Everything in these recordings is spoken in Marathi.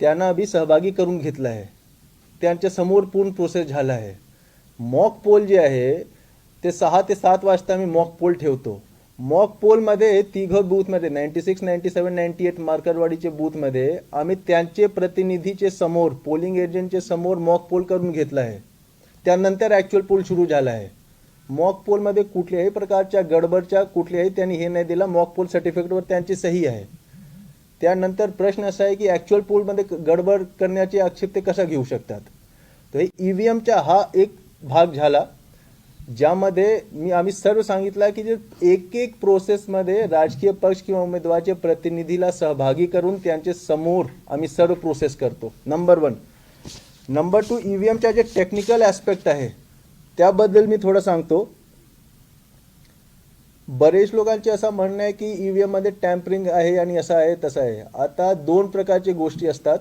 त्यांना आम्ही सहभागी करून घेतलं आहे. त्यांच्यासमोर पूर्ण प्रोसेस झाला आहे. मॉक पोल जे आहे ते सहा ते सात वाजता आम्ही मॉक पोल ठेवतो. मॉक पोलमध्ये तिघं बूथमध्ये ninety six ninety seven ninety eight मार्करवाडीचे बूथमध्ये आम्ही त्यांचे प्रतिनिधीचे समोर पोलिंग एजंटचे समोर मॉक पोल करून घेतला आहे. त्यानंतर ॲक्च्युअल पोल सुरू झाला आहे. मॉक पोलमध्ये कुठल्याही प्रकारच्या गडबडच्या कुठल्याही त्यांनी हे नाही दिला मॉक पोल सर्टिफिकेटवर त्यांची सही आहे. त्यानंतर प्रश्न असा आहे की ॲक्च्युअल पोलमध्ये गडबड करण्याचे आक्षेप ते कसा घेऊ शकतात? तर ई व्ही एमचा हा एक भाग झाला ज्यामध्ये मी आम्ही सर्व सांगितलं की जे एक एक प्रोसेसमध्ये राजकीय पक्ष किंवा उमेदवाराचे प्रतिनिधीला सहभागी करून त्यांचे समोर आम्ही सर्व प्रोसेस करतो. Number one number two E V एमच्या जे टेक्निकल ॲस्पेक्ट आहे त्याबद्दल मी थोडं सांगतो. बरेच लोकांचे असं म्हणणं आहे की ई व्ही एममध्ये टॅम्परिंग आहे आणि असं आहे तसं आहे. आता दोन प्रकारचे गोष्टी असतात.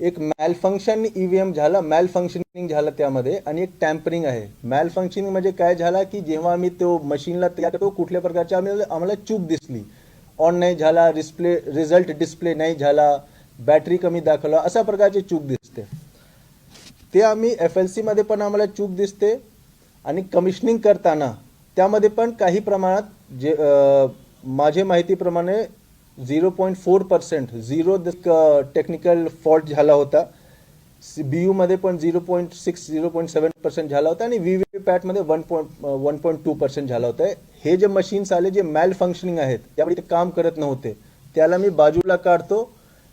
एक malfunction E V M झाला मॅल फंक्शनिंग झालं त्यामध्ये आणि एक टॅम्परिंग आहे. मॅल फंक्शनिंग म्हणजे काय झाला की जेव्हा आम्ही तो मशीनला तयार करतो कुठल्या प्रकारच्या आम्ही आम्हाला चूक दिसली. ऑन नाही झाला डिस्प्ले रिझल्ट डिस्प्ले नाही झाला बॅटरी कमी दाखवला अशा प्रकारची चूक दिसते. ते आम्ही एफ एल सीमध्ये पण आम्हाला चूक दिसते. आणि कमिशनिंग करताना त्यामध्ये पण काही प्रमाणात जे माझे माहितीप्रमाणे zero point four percent zero technical fault झाला होता. बी यूमध्ये पण zero point six zero point seven percent झाला होता आणि V V पॅटमध्ये one point one point two percent झाला होता. हे जे मशीन्स आले जे मॅल फंक्शनिंग आहेत त्यामुळे ते काम करत नव्हते. त्याला मी बाजूला काढतो.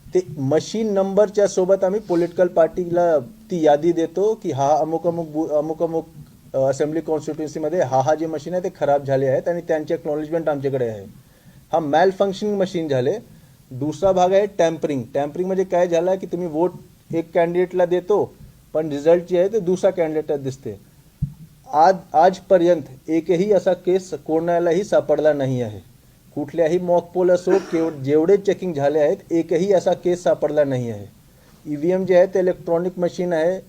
ते मशीन नंबरच्या सोबत आम्ही पॉलिटिकल पार्टीला ती यादी देतो की हा अमुक अमुक बु- अमुक अमुक असेंब्ली कॉन्स्टिट्युन्सीमध्ये हा हा जे मशीन आहे ते खराब झाले आहेत आणि त्यांचे एक्नॉलेजमेंट आमच्याकडे आहे. हा मॅल फंक्शनिंग मशीन झाले. दुसरा भाग आहे टॅम्परिंग टॅम्परिंग म्हणजे काय झालं की तुम्ही वोट एक कॅन्डिडेटला देतो पण रिझल्ट जे आहे ते दुसरा कॅन्डिडेटला दिसते. आज आजपर्यंत एकही असा केस कोणालाही सापडला नाही आहे. कुठल्याही मॉक पोल असो केव जेवढे चेकिंग झाले आहेत एकही असा केस सापडला नाही आहे. ई व्ही एम जे आहे ते इलेक्ट्रॉनिक मशीन आहे.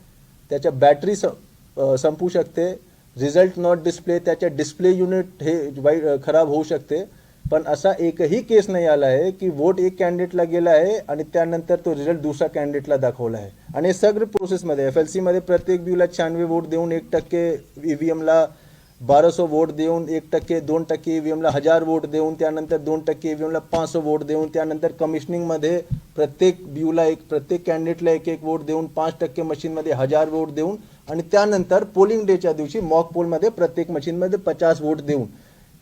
त्याच्या बॅटरी स संपू शकते. रिझल्ट नॉट डिस्प्ले त्याच्या डिस्प्ले युनिट हे वाईट खराब होऊ शकते. पण असा एकही केस नाही आला आहे की वोट एक कॅन्डिडेटला गेला आहे आणि त्यानंतर तो रिझल्ट दुसऱ्या कॅन्डिडेटला दाखवला आहे. आणि सगळं प्रोसेसमध्ये एफ एल सीमध्ये प्रत्येक ब्यूला शहाण्णवे वोट देऊन एक टक्के ई व्ही एमला बाराशे वोट देऊन एक टक्के दोन टक्के ई व्ही एमला हजार वोट देऊन त्यानंतर दोन टक्के ई व्ही एमला पाचशे वोट देऊन त्यानंतर कमिशनिंगमध्ये प्रत्येक ब्यूला एक प्रत्येक कॅन्डिडेटला एक एक वोट देऊन पाच टक्के मशीनमध्ये हजार वोट देऊन आणि त्यानंतर पोलिंग डेच्या दिवशी मॉक पोलमध्ये प्रत्येक मशीनमध्ये पचास वोट देऊन.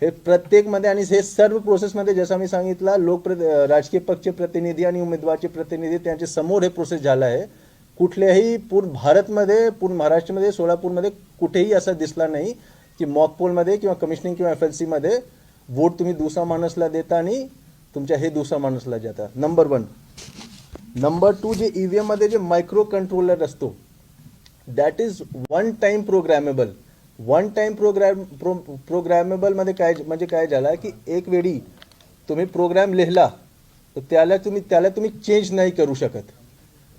हे प्रत्येकमध्ये आणि हे सर्व प्रोसेसमध्ये जसं मी सांगितलं लोकप्र राजकीय पक्षचे प्रतिनिधी आणि उमेदवारचे प्रतिनिधी त्यांच्यासमोर हे प्रोसेस झाला आहे. कुठल्याही पूर्ण भारतमध्ये पूर्ण महाराष्ट्रामध्ये सोलापूरमध्ये कुठेही असा दिसला नाही की मॉक पोलमध्ये किंवा कमिशनिंग किंवा एफ एल सीमध्ये वोट तुम्ही दुसरा माणूसला देता आणि तुमच्या हे दुसरा माणूसला जाता नंबर वन नंबर टू जे ई व्ही एममध्ये जे मायक्रो कंट्रोलर असतो that is one time programmable one time program pro प्रोग्रॅमेबलमध्ये काय म्हणजे काय झालं की एक वेळी तुम्ही प्रोग्राम लिहिला तर त्याला तुम्ही त्याला तुम्ही चेंज नाही करू शकत.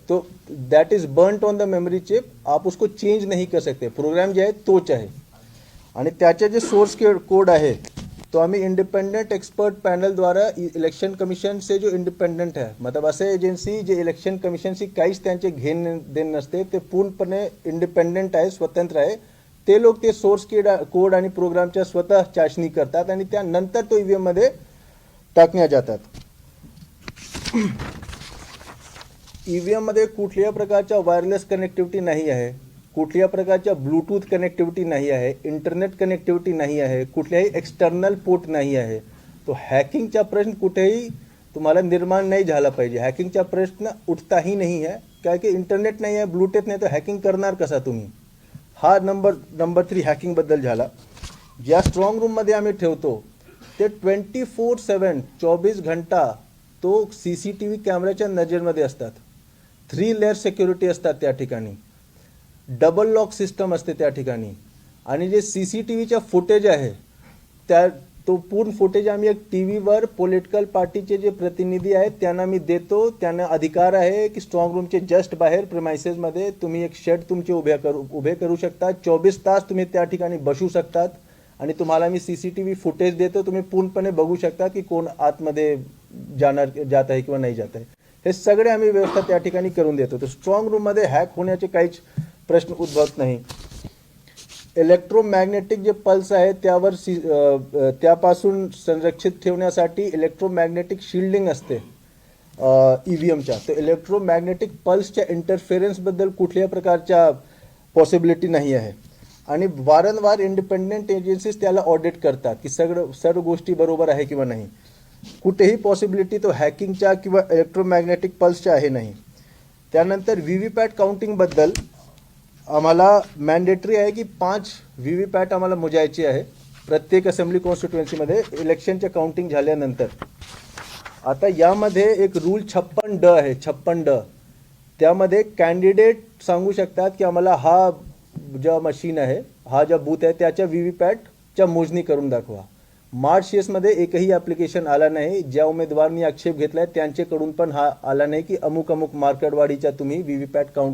तो that is burnt on the memory chip आप उसको चेंज नाही कर सकते. प्रोग्राम जे आहे तोच आहे. आणि त्याचे जे सोर्स कोड आहे तो आम्ही इंडिपेंडेंट एक्सपर्ट पॅनल द्वारा e- इलेक्शन कमिशनचे जो इंडिपेंडेंट आहे मतलब असे एजन्सी जे इलेक्शन कमिशनशी काहीच त्यांचे घेण देण नसते ते पूर्णपणे इंडिपेंडेंट आहे स्वतंत्र आहे ते लोक ते सोर्स कोड आणि प्रोग्रामच्या स्वतः चाचणी करतात आणि त्यानंतर तो ई मध्ये टाकण्या जातात. ईव्हीएममध्ये कुठल्याही प्रकारच्या वायरलेस कनेक्टिव्हिटी नाही आहे. कुठल्या प्रकारच्या ब्लूटूथ कनेक्टिव्हिटी नाही आहे इंटरनेट कनेक्टिव्हिटी नाही आहे कुठल्याही एक्सटर्नल पोर्ट नाही आहे तो हॅकिंगचा प्रश्न कुठेही तुम्हाला निर्माण नाही झाला पाहिजे. हॅकिंगचा प्रश्न उठताही नाही आहे. काय की इंटरनेट नाही आहे ब्लूटूथ नाही तर हॅकिंग करणार कसा तुम्ही? हा नंबर नंबर थ्री हॅकिंगबद्दल झाला. ज्या स्ट्रॉंग रूममध्ये आम्ही ठेवतो ते ट्वेंटी फोर सेवन चोवीस घंटा तो सी सी टी व्ही कॅमेऱ्याच्या नजरेमध्ये असतात. थ्री लेअर सिक्युरिटी असतात त्या ठिकाणी. डबल लॉक सिस्टम असते त्या ठिकाणी. आणि जे सी सी टी व्हीच्या फुटेज आहे त्या तो पूर्ण फुटेज आम्ही एक टी व्हीवर पॉलिटिकल पार्टीचे जे प्रतिनिधी आहेत त्यांना मी देतो. त्यांना अधिकार आहे की स्ट्रॉंग रूमचे जस्ट बाहेर प्रिमायसेसमध्ये तुम्ही एक शेड तुमचे उभे करू उभे करू शकता. चोवीस तास तुम्ही त्या ठिकाणी बसू शकतात. आणि तुम्हाला मी C C T V footage देतो. तुम्ही पूर्णपणे बघू शकता की कोण आतमध्ये जाणार जात आहे किंवा नाही जात आहे. हे सगळे आम्ही व्यवस्था त्या ठिकाणी करून देतो. तर स्ट्रॉंग रूममध्ये हॅक होण्याचे काहीच प्रश्न उद्भवत नाही. इलेक्ट्रोमॅग्नेटिक जे पल्स आहे त्यावर सी त्यापासून संरक्षित ठेवण्यासाठी इलेक्ट्रोमॅग्नेटिक शिल्डिंग असते ई व्ही एमच्या तर इलेक्ट्रोमॅग्नेटिक पल्सच्या इंटरफेरन्सबद्दल कुठल्याही प्रकारच्या पॉसिबिलिटी नाही आहे. आणि वारंवार इंडिपेंडेंट एजन्सीज त्याला ऑडिट करतात की सगळं सर्व गोष्टी बरोबर आहे किंवा नाही. कुठेही पॉसिबिलिटी तो हॅकिंगच्या किंवा इलेक्ट्रोमॅग्नेटिक पल्सच्या आहे नाही. त्यानंतर व्ही व्ही पॅट काउंटिंगबद्दल आम्हाला मॅन्डेटरी आहे की पाच व्ही व्ही पॅट आम्हाला मोजायची आहे. प्रत्येक असेंब्ली कॉन्स्टिट्युएन्सीमध्ये इलेक्शनच्या काउंटिंग झाल्यानंतर. आता यामध्ये एक रूल छप्पन ड आहे छप्पन ड. त्यामध्ये कॅन्डिडेट सांगू शकतात की आम्हाला हा ज्या मशीन आहे हा ज्या बूथ आहे त्याच्या व्ही व्ही पॅटच्या मोजणी करून दाखवा. मार्च येसमध्ये एकही ॲप्लिकेशन आला नाही. ज्या उमेदवारांनी आक्षेप घेतला आहे त्यांच्याकडून पण हा आला नाही की अमुक अमुक मार्केटवाडीच्या तुम्ही व्ही व्ही पॅट काउंट